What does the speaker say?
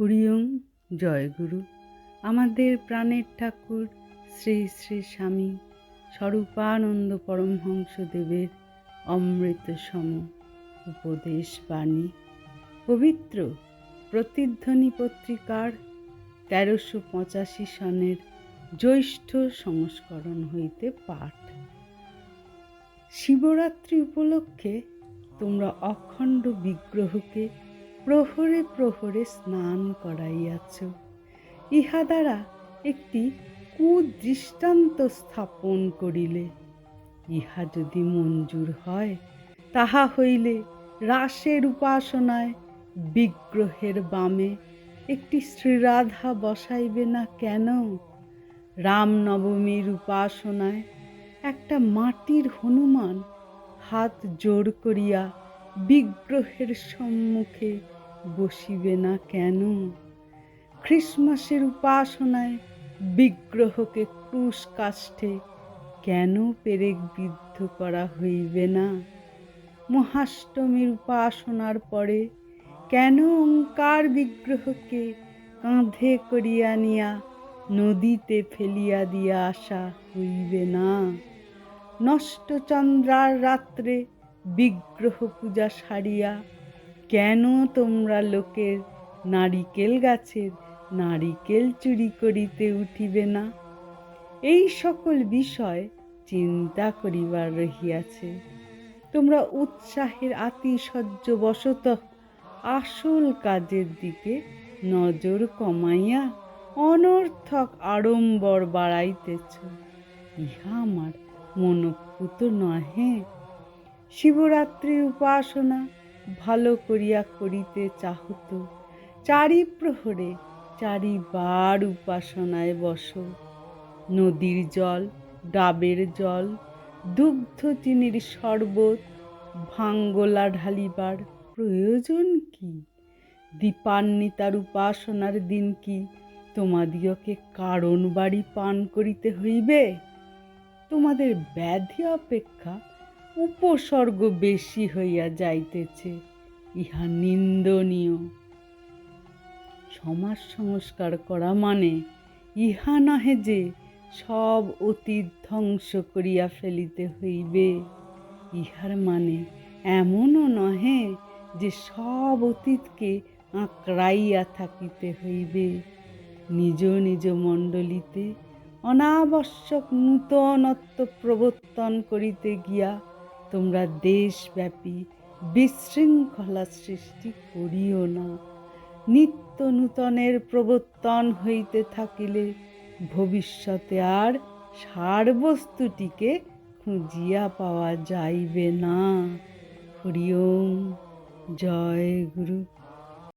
হরিওম জয়গুরু আমাদের প্রাণের ঠাকুর শ্রী শ্রী স্বামী স্বরূপানন্দ পরমহংসদেবের অমৃত সম উপদেশ বাণী। পবিত্র প্রতিধ্বনি পত্রিকার তেরোশো পঁচাশি সনের জ্যৈষ্ঠ সংস্করণ হইতে পাঠ। শিবরাত্রি উপলক্ষে তোমরা অখণ্ড বিগ্রহকে প্রহরে প্রহরে স্নান করাইয়াছ। ইহা দ্বারা একটি কুদৃষ্টান্ত স্থাপন করিলে। ইহা যদি মঞ্জুর হয়, তাহা হইলে রাসের উপাসনায় বিগ্রহের বামে একটি শ্রীরাধা বসাইবে না কেন? রামনবমীর উপাসনায় একটা মাটির হনুমান হাত জোর করিয়া বিগ্রহের সম্মুখে বসিবে না কেন? খ্রিসমাসের উপাসনায় বিগ্রহকে ক্রুশ কাষ্ঠে কেন পেরেক বিদ্ধ করা হইবে না? মহাষ্টমীর উপাসনার পরে কেন ওঙ্কার বিগ্রহকে কাঁধে করিয়া নিয়া নদীতে ফেলিয়া দিয়া আসা হইবে না? নষ্টচন্দ্রার রাত্রে বিগ্রহ পূজা সারিয়া, কেন তোমরা লোকের নারিকেল গাছের নারিকেল চুরি করিতে উঠিবে না? এই সকল বিষয় চিন্তা করিবার রহিয়াছে। তোমরা উৎসাহের আতিশয্য বশত আসল কাজের দিকে নজর কমাইয়া অনর্থক আড়ম্বর বাড়াইতেছ। ইহা আমার মনপুত নহে। শিবরাত্রির উপাসনা ভালো করিয়া করিতে চাহত। চারি প্রহরে চারিবার উপাসনায় বস। নদীর জল, ডাবের জল, দুগ্ধ চিনির শরবত, ভাঙ্গলা ঢালিবার প্রয়োজন কি? দীপান্বিতার উপাসনার দিন কি? তোমাদিওকে কারণ বাড়ি পান করিতে হইবে? তোমাদের ব্যাধি অপেক্ষা উপসর্গ বেশি হইয়া যাইতেছে, ইহা নিন্দনীয়। সমাজ সংস্কার করা মানে ইহা নহে যে সব অতীত ধ্বংস করিয়া ফেলিতে হইবে। ইহার মানে এমনও নহে যে সব অতীতকে আঁকড়াইয়া থাকিতে হইবে। নিজ নিজ মণ্ডলীতে অনাবশ্যক নূতনত্ব প্রবর্তন করিতে গিয়া তোমরা দেশব্যাপী বিশৃঙ্খলা সৃষ্টি করিও না। নিত্য নূতনের প্রবর্তন হইতে থাকিলে ভবিষ্যতে আর সারবস্তুটিকে খুঁজিয়া পাওয়া যাইবে না। হরিওম জয় গুরু।